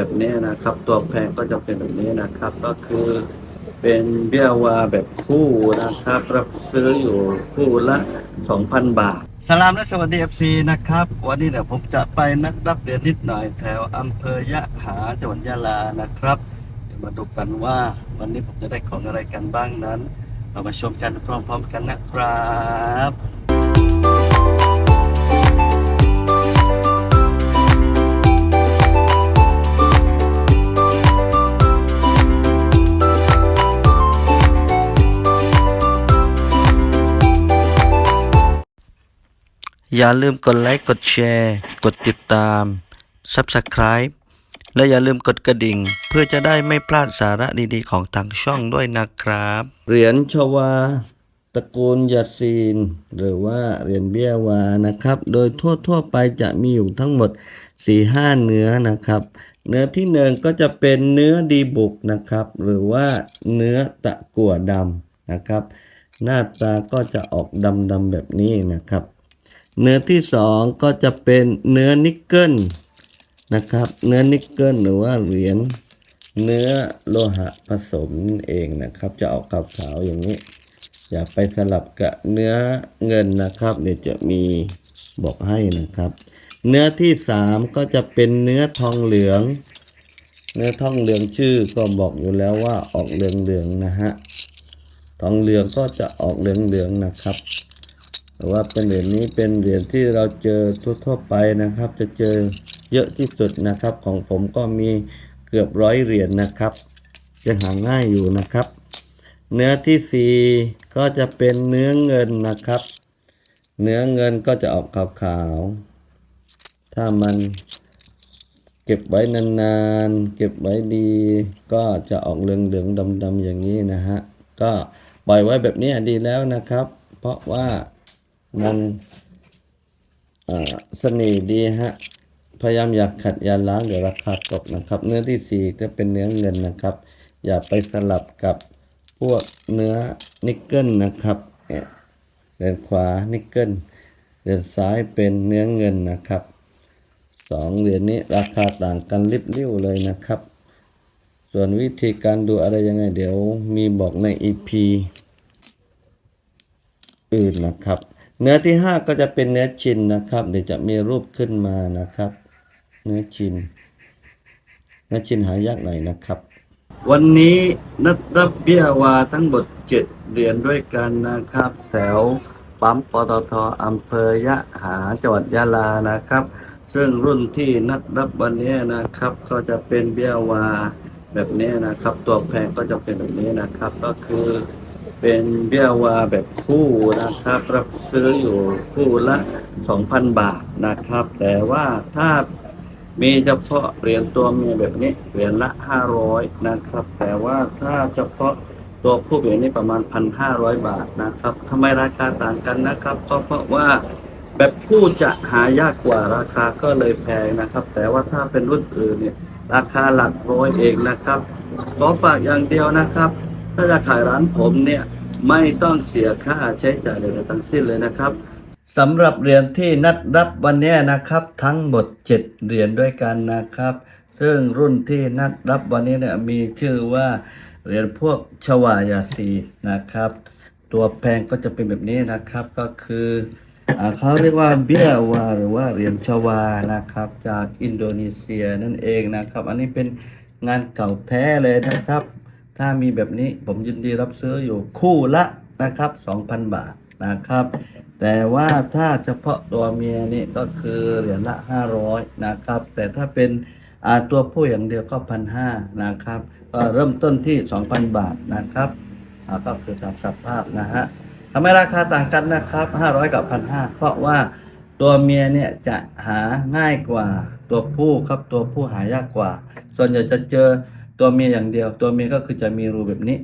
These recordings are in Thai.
แบบนี้นะครับ ตัวแพงก็จะเป็นแบบนี้นะครับ ก็คือเป็นเบี้ยวาแบบคู่นะครับ รับซื้ออยู่คู่ละ 2,000 บาท สลามและสวัสดี FC นะครับ วันนี้เดี๋ยวผมจะไปนักรับเรียนนิดหน่อยแถวอำเภอยะหาจังหวัดยะลานะครับ เดี๋ยวมาดูกันว่าวันนี้ผมจะได้ของอะไรกันบ้างนั้น เรามาชมกันพร้อมๆกันนะครับ อย่าลืมกดไลค์กดแชร์ กดติดตาม Subscribe และอย่าลืมกดกระดิ่ง เพื่อจะได้ไม่พลาดสาระดีๆ ของทางช่องด้วยนะครับ เหรียญชวา ตระกูลยาซีน หรือว่าเหรียญเบี้ยวานะครับ โดยทั่วๆไปจะมีอยู่ทั้งหมด 4-5 เนื้อนะครับ เนื้อที่หนึ่งก็จะเป็นเนื้อดีบุกนะครับ หรือว่าเนื้อตะกั่วดำนะครับ หน้าตาก็จะออกดำๆแบบนี้นะครับ เนื้อที่สองก็จะเป็นเนื้อนิกเกิลนะครับ เนื้อนิกเกิลหรือว่าเหรียญเนื้อโลหะผสมนั่นเองนะครับ จะออกขาวๆอย่างนี้ อย่าไปสลับกับเนื้อเงินนะครับ เดี๋ยวจะมีบอกให้นะครับ เนื้อที่สามก็จะเป็นเนื้อทองเหลือง เนื้อทองเหลืองชื่อก็บอกอยู่แล้วว่าออกเหลืองๆนะฮะทองเหลืองก็จะออกเหลืองๆนะครับ แต่ว่าเป็นเหรียญนี้เป็นเหรียญที่เราเจอทั่วๆไปนะครับ จะเจอเยอะที่สุดนะครับ ของผมก็มีเกือบร้อยเหรียญนะครับยังหาง่ายอยู่นะครับ เนื้อที่สี่ก็จะเป็นเนื้อเงินนะครับ เนื้อเงินก็จะออกขาวๆ ถ้ามันเก็บไว้นานๆ เก็บไว้ดี ก็จะออกเหลืองๆดำๆอย่างนี้นะฮะ ก็ปล่อยไว้แบบนี้ดีแล้วนะครับ เพราะว่า มันเสน่ห์ดีฮะ พยายามอยากขัดยาล้างเดี๋ยวราคาตกนะครับ เนื้อที่สี่ก็เป็นเนื้อเงินนะครับ อย่าไปสลับกับพวกเนื้อนิกเกิลนะครับเนี่ยเดินขวานิกเกิลเดินซ้ายเป็นเนื้อเงินนะครับสองเหรียญนี้ราคาต่างกันริบลิ่วเลยนะครับ ส่วนวิธีการดูอะไรยังไงเดี๋ยวมีบอกใน EP อื่นนะครับ เนื้อที่ห้าก็จะเป็นเนื้อชินนะครับ เดี๋ยวจะมีรูปขึ้นมานะครับ เนื้อชิน เนื้อชินหายากหน่อยนะครับ วันนี้นัดรับเบี้ยวาทั้งหมดเจ็ดเหรียญด้วยกันนะครับ แถวปั๊มปตทอำเภอยะหาจังหวัดยะลานะครับ ซึ่งรุ่นที่นัดรับวันนี้นะครับ ก็จะเป็นเบี้ยวาแบบนี้นะครับ ตัวแพงก็จะเป็นแบบนี้นะครับ ก็คือ เป็นเบี้ยวาแบบคู่นะครับ รับซื้ออยู่คู่ละ 2,000 บาทนะครับ แต่ว่าถ้ามีเฉพาะเหรียญตัวเมียแบบนี้เหรียญละ 500 นะครับ แต่ว่าถ้าเฉพาะตัวผู้เหรียญนี่ประมาณ 1,500 บาทนะครับทำไมราคาต่างกันนะครับ ก็เพราะว่าแบบผู้จะหายากกว่าราคาก็เลยแพงนะครับ แต่ว่าถ้าเป็นรุ่นอื่นเนี่ยราคาหลักร้อยเองนะครับขอฝากอย่างเดียวนะครับ ถ้าจะขายร้านผมเนี่ยไม่ต้องเสียค่าใช้จ่ายใดๆทั้งสิ้นเลยนะครับสำหรับเหรียญที่นัดรับวันนี้นะครับ ทั้งหมด 7 เหรียญด้วยกันนะครับ ซึ่งรุ่นที่นัดรับวันนี้เนี่ยมีชื่อว่าเหรียญพวกชวายาซีนะครับ ตัวแพงก็จะเป็นแบบนี้นะครับก็คืออเขาเรียกว่าเบี้ยวาหรือว่าเหรียญชวานะครับ จากอินโดนีเซียนั่นเองนะครับ อันนี้เป็นงานเก่าแท้เลยนะครับ ถ้ามีแบบนี้ผมยินดีรับซื้ออยู่คู่ละนะครับ 2,000 บาทนะครับ แต่ว่าถ้าเฉพาะตัวเมียนี่ก็คือเหรียญละ 500 นะครับ แต่ถ้าเป็นตัวผู้อย่างเดียวก็พันห้านะครับก็เริ่มต้นที่ 2,000 บาทนะครับก็คือตามสภาพนะฮะทำไมราคาต่างกันนะครับ 500 กับ 1,500 เพราะว่าตัวเมียเนี่ยจะหาง่ายกว่าตัวผู้ครับตัวผู้หายากกว่า ส่วนใหญ่จะเจอ ตัวเมียอย่างเดียว ตัวเมียก็คือจะมีรูแบบนี้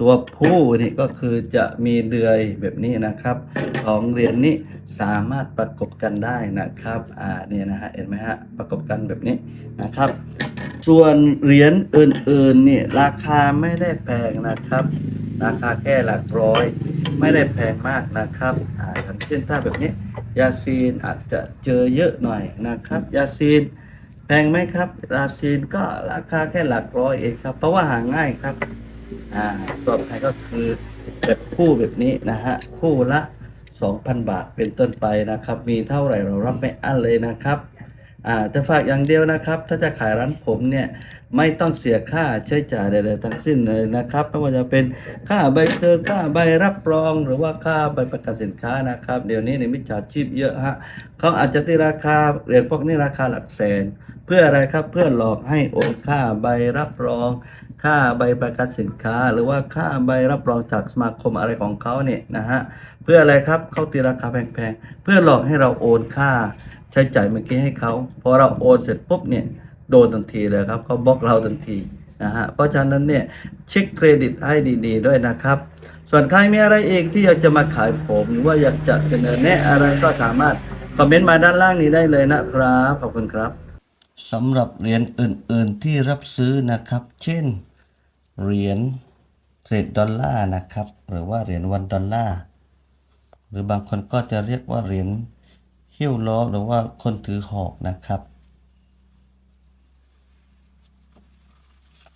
ตัวผู้นี่ก็คือจะมีเดือยแบบนี้นะครับของเหรียญนี้สามารถประกบกันได้นะครับอ่าเนี่ยนะฮะเห็นไหมฮะประกบกันแบบนี้นะครับ ส่วนเหรียญอื่นๆนี่ราคาไม่ได้แพงนะครับ ราคาแค่หลักร้อย ไม่ได้แพงมากนะครับอ่าอย่างเช่นถ้าแบบนี้ยาซีนอาจจะเจอเยอะหน่อยนะครับ ยาซีนแพ งไหมครับ ราศีนก็ราคาแค่หลักร้อยเองครับ เพราะว่าหาง่ายครับ อ่าตัวไทยก็คือแบบคู่แบบนี้นะฮะ คู่ละ 2,000 บาทเป็นต้นไปนะครับ มีเท่าไหร่เรารับไม่อั้นเลยนะครับ อ่าจะฝากอย่างเดียวนะครับ ถ้าจะขายร้านผมเนี่ย ไม่ต้องเสียค่าใช้จ่ายใดๆทั้งสิ้นเลยนะครับไม่ว่าจะเป็นค่าใบเซอร์ค่าใบรับรอง หรือว่าค่าใบประกาศสินค้านะครับ เดี๋ยวนี้ในมิจฉาชีพเยอะฮะเขาอาจจะตีราคาเหรียญพวกนี้ราคาหลักแสน เพื่ออะไรครับเพื่อหลอกให้โอนค่าใบรับรอง ค่าใบประกันสินค้า หรือว่าค่าใบรับรองจากสมาคมอะไรของเขาเนี่ยนะฮะเพื่ออะไรครับเขาตีราคาแพงๆเพื่อหลอกให้เราโอนค่าใช้จ่ายเมื่อกี้ให้เขาพอเราโอนเสร็จปุ๊บเนี่ย โดนทันทีเลยครับเขาบล็อกเราทันทีนะฮะเพราะฉะนั้นเนี่ยเช็คเครดิตให้ดีๆด้วยนะครับ ส่วนใครมีอะไรเองที่อยากจะมาขายผมหรือว่าอยากจะเสนอแนะอะไรก็สามารถคอมเมนต์มาด้านล่างนี้ได้เลยนะครับขอบคุณครับสำหรับเหรียญอื่น ๆที่รับซื้อนะครับ เช่นเหรียญเทรดดอลลาร์นะครับ หรือว่าเหรียญวันดอลลาร์หรือบางคนก็จะเรียกว่าเหรียญหิ้วล้อหรือว่าคนถือหอกนะครับ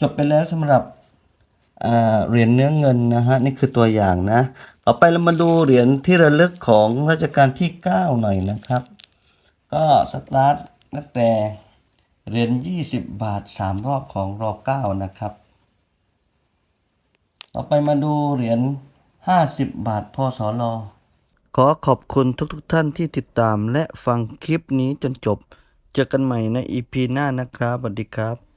จบไปแล้วสำหรับเหรียญเนื้อเงินนะฮะนี่คือตัวอย่างนะต่อไปเรามาดูเหรียญที่ระลึกของรัชกาลที่ 9 หน่อยนะครับ ก็สตาร์ทตั้งแต่เหรียญ20 บาท 3 รอบของรอ9นะครับ ต่อไปมาดูเหรียญ50 บาทพศลขอขอบคุณทุกๆทท่านที่ติดตามและฟังคลิปนี้จนจบ เจอกันใหม่ใน EP หน้านะครับสวัสดีครับ